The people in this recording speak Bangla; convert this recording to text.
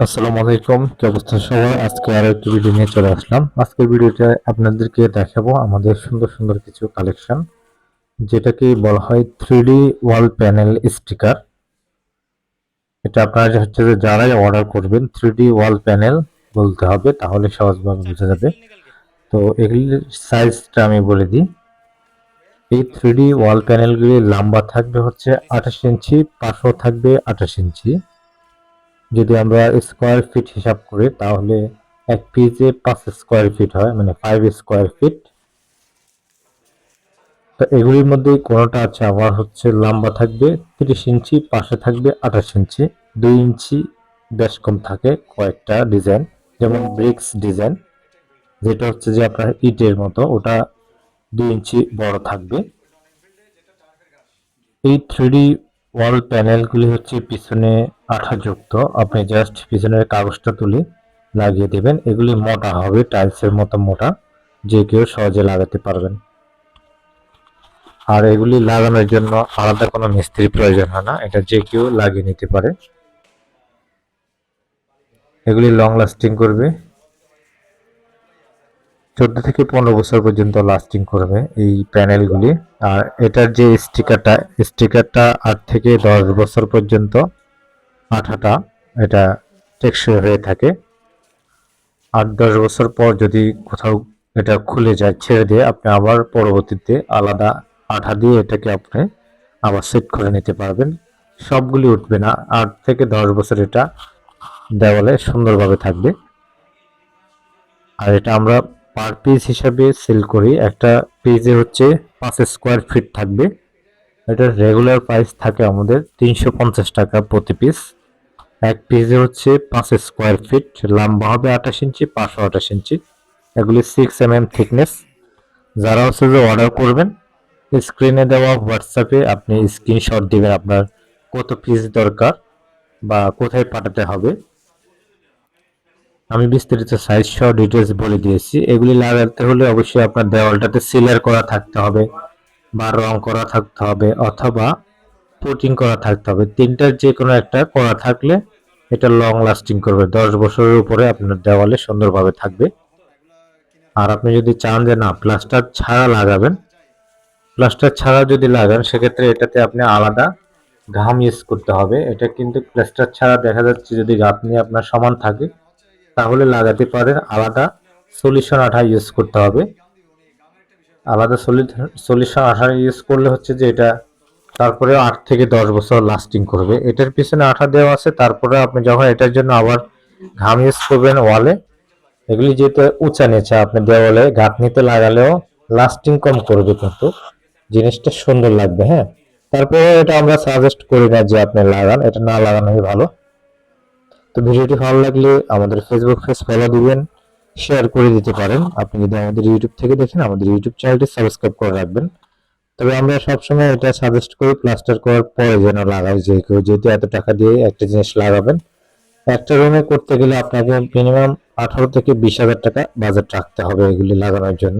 আসসালামু আলাইকুম, কি অবস্থা সবাই? আজকে আরও একটি ভিডিও নিয়ে চলে আসলাম। আজকের ভিডিওতে আপনাদেরকে দেখাবো আমাদের সুন্দর সুন্দর কিছু কালেকশন যেটাকে বলা হয় থ্রি ওয়াল প্যানেল স্টিকার এটা আপনারা হচ্ছে যে যারাই অর্ডার করবেন থ্রি ওয়াল প্যানেল বলতে হবে, তাহলে সহজভাবে বোঝা যাবে। তো এগুলির সাইজটা আমি বলে দিই। এই থ্রি ওয়াল প্যানেলগুলি লম্বা থাকবে হচ্ছে আঠাশ ইঞ্চি পাশও থাকবে আঠাশ ইঞ্চি। যদি আমরা স্কোয়ার ফিট হিসাব করি, তাহলে এক পিসে পাঁচ স্কোয়ার ফিট হয় মানে ফাইভ স্কোয়ার ফিট তো এগুলির মধ্যে কোনোটা আছে আবার হচ্ছে লম্বা থাকবে, তিরিশ ইঞ্চি, পাশে থাকবে আঠাশ ইঞ্চি। দুই ইঞ্চি বেশ কম থাকে কয়েকটা ডিজাইন যেমন ব্রিক্স ডিজাইন যেটা হচ্ছে যে আপনার ইটের মতো, ওটা দুই ইঞ্চি বড় থাকবে। এই থ্রি ওয়াল প্যানেলগুলি হচ্ছে পিছনে আঠাযুক্ত আপনি জাস্ট পিছনের কাগজটা তুলে লাগিয়ে দেবেন। এগুলি মোটা হবে টাইলসের মতো মোটা, যে কেউ সহজে লাগাতে পারবেন। আর এগুলি লাগানোর জন্য আলাদা কোনো মিস্ত্রির প্রয়োজন হয় না। এটা যে কেউ লাগিয়ে নিতে পারে। এগুলি লং লাস্টিং করবে। চোদ্দ থেকে পনেরো বছর পর্যন্ত লাস্টিং করবে এই প্যানেলগুলি আর এটার যে স্টিকারটা স্টিকারটা আট থেকে দশ বছর পর্যন্ত আঠাটা, এটা টেকসই হয়ে থাকে। আট দশ বছর পর যদি কোথাও এটা খুলে যায়, ছেড়ে দিয়ে আপনি আবার পরবর্তীতে আলাদা আঠা দিয়ে এটাকে আপনি আবার সেট করে নিতে পারবেন। সবগুলি উঠবে না। আট থেকে দশ বছর এটা দেওয়ালে সুন্দরভাবে থাকবে। আর এটা আমরা পার পিস হিসাবে সেল করি। একটা পিসে হচ্ছে পাঁচ স্কোয়ার ফিট থাকবে। এটার রেগুলার প্রাইস থাকে আমাদের তিনশো পঞ্চাশ টাকা প্রতি পিস এক পিসে হচ্ছে পাঁচ স্কোয়ার ফিট লম্বা হবে আঠাশ ইঞ্চি পাঁচশো আঠাশ ইঞ্চি। এগুলি সিক্স এম এম থিকনেস যারা হচ্ছে যে অর্ডার করবেন স্ক্রিনে দেওয়া হোয়াটসঅ্যাপে আপনি স্ক্রিনশট দিবেন আপনার কত পিস দরকার বা কোথায় পাঠাতে হবে। আমি বিস্তারিত সাইজ সহ ডিটেলস বলে দিয়েছি। এগুলি লাগাতে হলে অবশ্যই আপনার দেওয়ালটাতে সিলার করা থাকতে হবে, বা রং করা থাকতে হবে, অথবা পুটিং করা থাকতে হবে। তিনটার যে কোনো একটা করা থাকলে এটা লং লাস্টিং করবে। দশ বছরের উপরে আপনার দেওয়ালে সুন্দরভাবে থাকবে। আর আপনি যদি চান যে না প্লাস্টার ছাড়া লাগাবেন প্লাস্টার ছাড়া যদি লাগান, সেক্ষেত্রে এটাতে আপনি আলাদা ঘাম ইউজ করতে হবে। এটা কিন্তু প্লাস্টার ছাড়া দেখা যাচ্ছে যদি গাঁথনি আপনার সমান থাকে তাহলে লাগাতে পারেন আলাদা সলিউশন আঠা ইউজ করতে হবে। আলাদা সলিউশন আঠা ইউজ করলে হচ্ছে যে এটা তারপরে আট থেকে দশ বছর লাস্টিং করবে। এটার পিছনে আঠা দেওয়া আছে, তারপরে আপনি যখন এটার জন্য আবার ঘাম ইউজ করবেন ওয়ালে, এগুলি যেহেতু উঁচা নিচে, আপনি দেওয়ালে গাঁথনিতে লাগালেও লাস্টিং কম করবে কিন্তু। জিনিসটা সুন্দর লাগবে হ্যাঁ? তারপরে এটা আমরা সাজেস্ট করি না যে আপনি লাগান, এটা না লাগানোই ভালো। তো ভিডিওটি ভালো লাগলে আমাদের ফেসবুক পেজ ফলো দিবেন শেয়ার করে দিতে পারেন। আপনি যদি আমাদের ইউটিউব থেকে দেখেন, আমাদের ইউটিউব চ্যানেলটি সাবস্ক্রাইব করে রাখবেন। তবে আমরা সবসময় এটা সাজেস্ট করি প্লাস্টার করার পরে যেন লাগাই, যে কেউ যেহেতু এত টাকা দিয়ে একটা জিনিস লাগাবেন, একটা রুমে করতে গেলে আপনাকে মিনিমাম আঠারো থেকে বিশ হাজার টাকা বাজেট রাখতে হবে এগুলি লাগানোর জন্য।